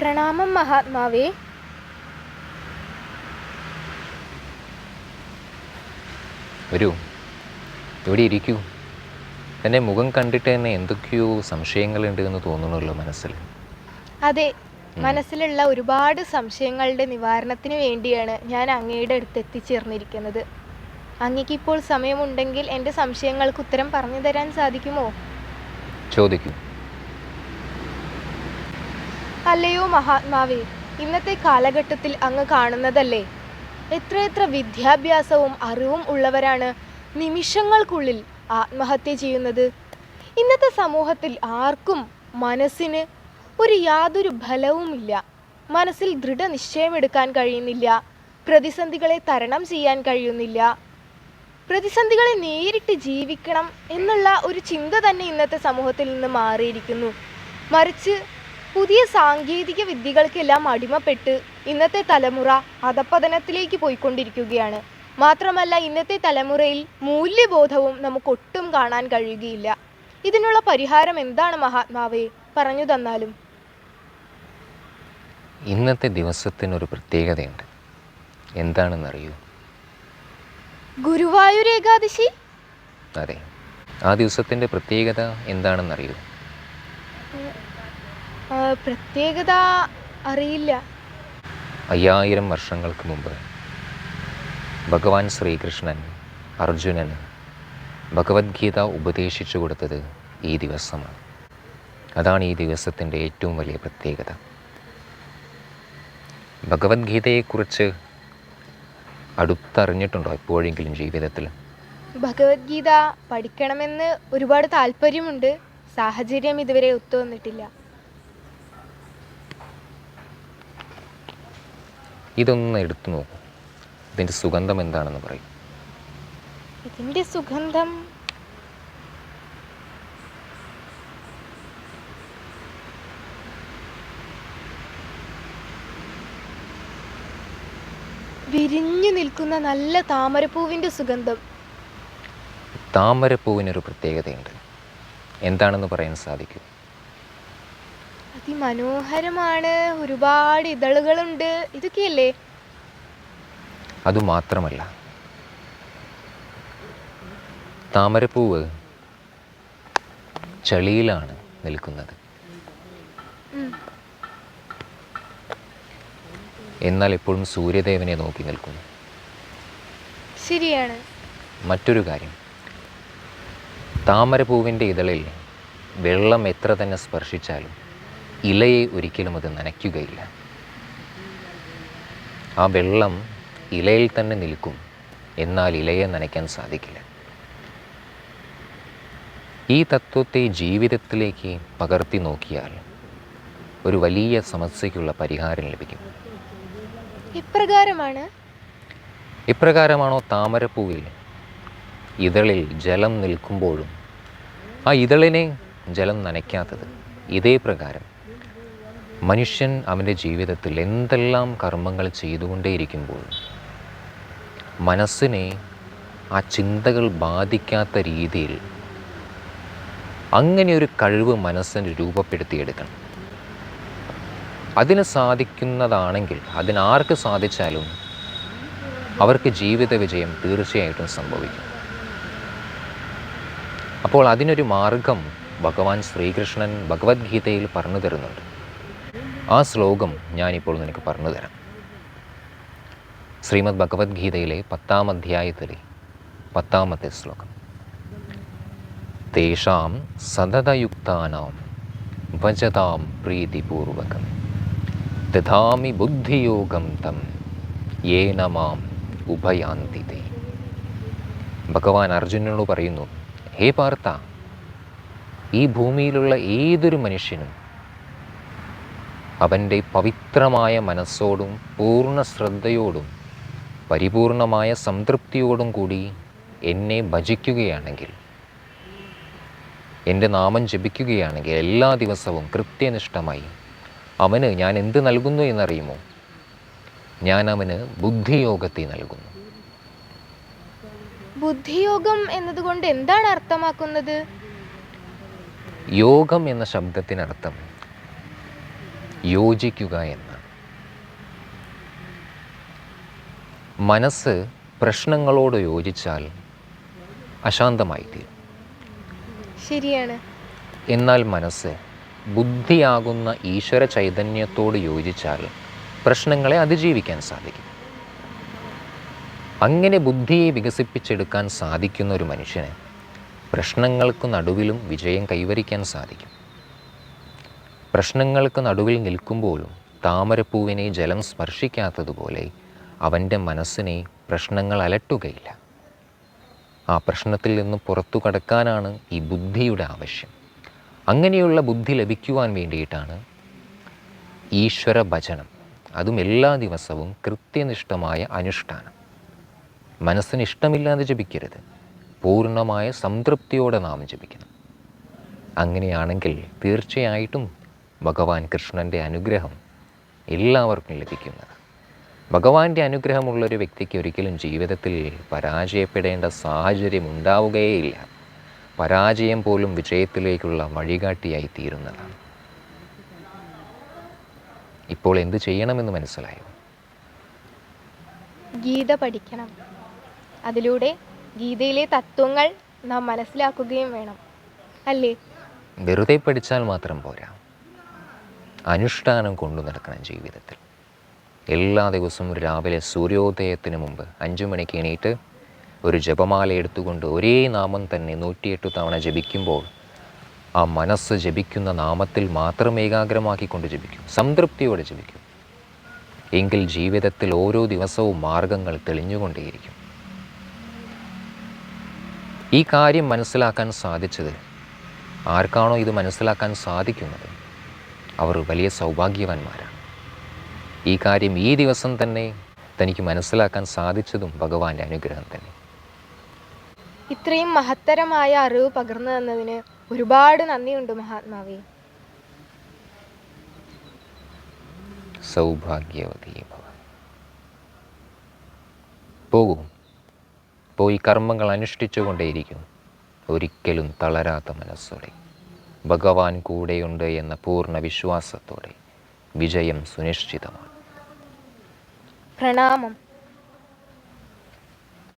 പ്രണാമം മഹാത്മാവേ. വരൂ. ഇവിടെ ഇരിക്കൂ. എന്റെ മുഖം കണ്ടിട്ട് തന്നെ എന്തൊക്കെയോ സംശയങ്ങളുണ്ട് എന്ന് തോന്നുന്നല്ലോ മനസ്സിൽ. അതെ മനസ്സിലുള്ള ഒരുപാട് സംശയങ്ങളുടെ നിവാരണത്തിന് വേണ്ടിയാണ് ഞാൻ അങ്ങയുടെ അടുത്ത് എത്തിച്ചേർന്നിരിക്കുന്നത്. അങ്ങക്ക് ഇപ്പോൾ സമയമുണ്ടെങ്കിൽ എന്റെ സംശയങ്ങൾക്ക് ഉത്തരം പറഞ്ഞു തരാൻ സാധിക്കുമോ? ചോദിക്കൂ. അല്ലയോ മഹാത്മാവേ ഇന്നത്തെ കാലഘട്ടത്തിൽ അങ്ങ് കാണുന്നതല്ലേ? എത്രയെത്ര വിദ്യാഭ്യാസവും അറിവും ഉള്ളവരാണ് നിമിഷങ്ങൾക്കുള്ളിൽ ആത്മഹത്യ ചെയ്യുന്നത്. ഇന്നത്തെ സമൂഹത്തിൽ ആർക്കും മനസ്സിന് ഒരു യാതൊരു ഫലവുമില്ല മനസ്സിൽ ദൃഢനിശ്ചയമെടുക്കാൻ കഴിയുന്നില്ല. പ്രതിസന്ധികളെ തരണം ചെയ്യാൻ കഴിയുന്നില്ല. പ്രതിസന്ധികളെ നേരിട്ട് ജീവിക്കണം എന്നുള്ള ഒരു ചിന്ത തന്നെ ഇന്നത്തെ സമൂഹത്തിൽ നിന്ന് മാറിയിരിക്കുന്നു. മറിച്ച് പുതിയ സാങ്കേതിക വിദ്യകൾക്കെല്ലാം അടിമപ്പെട്ട് ഇന്നത്തെ തലമുറ അധപ്പതനത്തിലേക്ക് പോയിക്കൊണ്ടിരിക്കുകയാണ്. മാത്രമല്ല ഇന്നത്തെ തലമുറയിൽ മൂല്യബോധവും നമുക്ക് ഒട്ടും കാണാൻ കഴിയുകയില്ല. ഇതിനുള്ള പരിഹാരം എന്താണ് മഹാത്മാവേ? പറഞ്ഞു തന്നാലും. ഇന്നത്തെ ദിവസത്തിനൊരു പ്രത്യേകതയുണ്ട്. എന്താണെന്നറിയൂ? ഗുരുവായൂർ ഏകാദശി? അതെ. ആ ദിവസത്തിന്റെ പ്രത്യേകത എന്താണെന്നറിയൂ? പ്രത്യേകത അറിയില്ല. അയ്യായിരം വർഷങ്ങൾക്ക് മുമ്പ് ഭഗവാൻ ശ്രീകൃഷ്ണൻ അർജുനന് ഭഗവത്ഗീത ഉപദേശിച്ചു കൊടുത്തത് ഈ ദിവസമാണ്. അതാണ് ഈ ദിവസത്തിന്റെ ഏറ്റവും വലിയ പ്രത്യേകത. ഭഗവത്ഗീതയെക്കുറിച്ച് അടുത്തറിഞ്ഞിട്ടുണ്ടോ എപ്പോഴെങ്കിലും ജീവിതത്തിൽ? ഭഗവത്ഗീത പഠിക്കണമെന്ന് ഒരുപാട് താല്പര്യമുണ്ട്. സാഹചര്യം ഇതുവരെ ഒത്തുവന്നിട്ടില്ല. ഇതൊന്ന് എടുത്തു നോക്കൂ. ഇതിന്റെ സുഗന്ധം എന്താണെന്ന് പറയും. ഇതിന്റെ സുഗന്ധം വിരിഞ്ഞു നിൽക്കുന്ന നല്ല താമരപ്പൂവിന്റെ സുഗന്ധം. താമരപ്പൂവിനൊരു പ്രത്യേകതയുണ്ട്. എന്താണെന്ന് പറയാൻ സാധിക്കും? അതിമനോഹരമാണ്. ഒരുപാട് ഇതളുകളുണ്ട്. ഇതൊക്കെയല്ലേ? അതുമാത്രമല്ല. താമരപ്പൂവ് ചളിയിലാണ് നിൽക്കുന്നത്. എന്നാൽ എപ്പോഴും സൂര്യദേവനെ നോക്കി നിൽക്കുന്നു. ശരിയാണ്. മറ്റൊരു കാര്യം. താമരപ്പൂവിന്റെ ഇതളിൽ വെള്ളം എത്ര തന്നെ സ്പർശിച്ചാലും ഇലയെ ഒരിക്കലും അത് നനയ്ക്കുകയില്ല. ആ വെള്ളം ഇലയിൽ തന്നെ നിൽക്കും. എന്നാൽ ഇലയെ നനയ്ക്കാൻ സാധിക്കില്ല. ഈ തത്വത്തെ ജീവിതത്തിലേക്ക് പകർത്തി നോക്കിയാൽ ഒരു വലിയ സമസ്യയ്ക്കുള്ള പരിഹാരം ലഭിക്കും. ഇപ്രകാരമാണ് ഇപ്രകാരമാണോ താമരപ്പൂവിൽ ഇതളിൽ ജലം നിൽക്കുമ്പോഴും ആ ഇതളിനെ ജലം നനയ്ക്കാത്തത് ഇതേ പ്രകാരം? മനുഷ്യൻ അവന്റെ ജീവിതത്തിൽ എന്തെല്ലാം കർമ്മങ്ങൾ ചെയ്തുകൊണ്ടേയിരിക്കുമ്പോൾ മനസ്സിനെ ആ ചിന്തകൾ ബാധിക്കാത്ത രീതിയിൽ അങ്ങനെ ഒരു കഴിവ് മനസ്സിന് രൂപപ്പെടുത്തിയെടുക്കണം. അതിന് സാധിക്കുന്നതാണെങ്കിൽ അതിനാർക്ക് സാധിച്ചാലും അവർക്ക് ജീവിത വിജയം തീർച്ചയായിട്ടും സംഭവിക്കും. അപ്പോൾ അതിനൊരു മാർഗം ഭഗവാൻ ശ്രീകൃഷ്ണൻ ഭഗവത്ഗീതയിൽ പറഞ്ഞു തരുന്നുണ്ട്. ആ ശ്ലോകം ഞാനിപ്പോൾ നിനക്ക് പറഞ്ഞു തരാം. ശ്രീമദ് ഭഗവത്ഗീതയിലെ പത്താം അധ്യായത്തിലെ പത്താമത്തെ ശ്ലോകം. തേഷാം സതതയുക്താനാം ഭജതാം പ്രീതിപൂർവകം. ദധാമി ബുദ്ധിയോഗം തം യേന മാം ഉഭയാന്തി തേ ഭഗവാൻ അർജുനനോട് പറയുന്നു ഹേ പാർത്ത ഈ ഭൂമിയിലുള്ള ഏതൊരു മനുഷ്യനും അവന്റെ പവിത്രമായ മനസ്സോടും പൂർണ ശ്രദ്ധയോടും പരിപൂർണമായ സംതൃപ്തിയോടും കൂടി എന്നെ ഭജിക്കുകയാണെങ്കിൽ എന്റെ നാമം ജപിക്കുകയാണെങ്കിൽ എല്ലാ ദിവസവും കൃത്യനിഷ്ഠമായി അവന് ഞാൻ എന്ത് നൽകുന്നു എന്നറിയുമോ? ഞാൻ അവന് ബുദ്ധിയോഗത്തെ നൽകുന്നു. ബുദ്ധിയോഗം എന്നതുകൊണ്ട് എന്താണ് അർത്ഥമാക്കുന്നത്? യോഗം എന്ന ശബ്ദത്തിനർത്ഥം യോജിക്കുക എന്ന്. മനസ്സ് പ്രശ്നങ്ങളോട് യോജിച്ചാൽ അശാന്തമായിത്തീരും ശരിയാണ്. എന്നാൽ മനസ്സ് ബുദ്ധിയാകുന്ന ഈശ്വര ചൈതന്യത്തോട് യോജിച്ചാൽ പ്രശ്നങ്ങളെ അതിജീവിക്കാൻ സാധിക്കും. അങ്ങനെ ബുദ്ധിയെ വികസിപ്പിച്ചെടുക്കാൻ സാധിക്കുന്ന ഒരു മനുഷ്യന് പ്രശ്നങ്ങൾക്ക് നടുവിലും വിജയം കൈവരിക്കാൻ സാധിക്കും. പ്രശ്നങ്ങൾക്ക് നടുവിൽ നിൽക്കുമ്പോഴും താമരപ്പൂവിനെ ജലം സ്പർശിക്കാത്തതുപോലെ അവന്റെ മനസ്സിനെ പ്രശ്നങ്ങൾ അലട്ടുകയില്ല. ആ പ്രശ്നത്തിൽ നിന്ന് പുറത്തു കടക്കാനാണ് ഈ ബുദ്ധിയുടെ ആവശ്യം. അങ്ങനെയുള്ള ബുദ്ധി ലഭിക്കുവാൻ വേണ്ടിയിട്ടാണ് ഈശ്വര ഭജനം അതും എല്ലാ ദിവസവും കൃത്യനിഷ്ഠമായ അനുഷ്ഠാനം. മനസ്സിന് ഇഷ്ടമില്ലാതെ ജപിക്കരുത് പൂർണമായ സംതൃപ്തിയോടെ നാം ജപിക്കണം. അങ്ങനെയാണെങ്കിൽ തീർച്ചയായിട്ടും ഭഗവാൻ കൃഷ്ണന്റെ അനുഗ്രഹം എല്ലാവർക്കും ലഭിക്കുന്നത് ഭഗവാന്റെ അനുഗ്രഹമുള്ളൊരു വ്യക്തിക്ക് ഒരിക്കലും ജീവിതത്തിൽ പരാജയപ്പെടേണ്ട സാഹചര്യം ഉണ്ടാവുകയേയില്ല. പരാജയം പോലും വിജയത്തിലേക്കുള്ള വഴികാട്ടിയായി തീരുന്നതാണ്. ഇപ്പോൾ എന്ത് ചെയ്യണമെന്ന് മനസ്സിലായോ? ഗീത പഠിക്കണം. അതിലൂടെ ഗീതയിലെ തത്വങ്ങൾ നാം മനസ്സിലാക്കുകയും വേണം. അല്ലേ? വെറുതെ പഠിച്ചാൽ മാത്രം പോരാ. അനുഷ്ഠാനം കൊണ്ടു നടക്കണം ജീവിതത്തിൽ. എല്ലാ ദിവസവും രാവിലെ സൂര്യോദയത്തിന് മുമ്പ് അഞ്ചു മണിക്ക് എണീറ്റ് ഒരു ജപമാല എടുത്തുകൊണ്ട് ഒരേ നാമം തന്നെ നൂറ്റിയെട്ട് തവണ ജപിക്കുമ്പോൾ ആ മനസ്സ് ജപിക്കുന്ന നാമത്തിൽ മാത്രം ഏകാഗ്രമാക്കിക്കൊണ്ട് ജപിക്കും. സംതൃപ്തിയോടെ ജപിക്കും. എങ്കിൽ ജീവിതത്തിൽ ഓരോ ദിവസവും മാർഗങ്ങൾ തെളിഞ്ഞുകൊണ്ടേയിരിക്കും. ഈ കാര്യം മനസ്സിലാക്കാൻ സാധിച്ചത് ആർക്കാണോ ഇത് മനസ്സിലാക്കാൻ സാധിക്കുന്നത്? അവർ വലിയ സൗഭാഗ്യവാന്മാരാണ്. ഈ കാര്യം ഈ ദിവസം തന്നെ തനിക്ക് മനസ്സിലാക്കാൻ സാധിച്ചതും ഭഗവാന്റെ അനുഗ്രഹം തന്നെ. ഇത്രയും മഹത്തരമായ അറിവ് പകർന്നു തന്നതിന് ഒരുപാട് നന്ദിയുണ്ട് മഹാത്മാവി. സൗഭാഗ്യവതി പോകൂ. പോയി കർമ്മങ്ങൾ അനുഷ്ഠിച്ചുകൊണ്ടേയിരിക്കും. ഒരിക്കലും തളരാത്ത മനസ്സോടെ. ഭഗവാൻ കൂടെയുണ്ട് എന്ന പൂർണ വിശ്വാസത്തോടെ വിജയം സുനിശ്ചിതമാണ്. പ്രണാമം.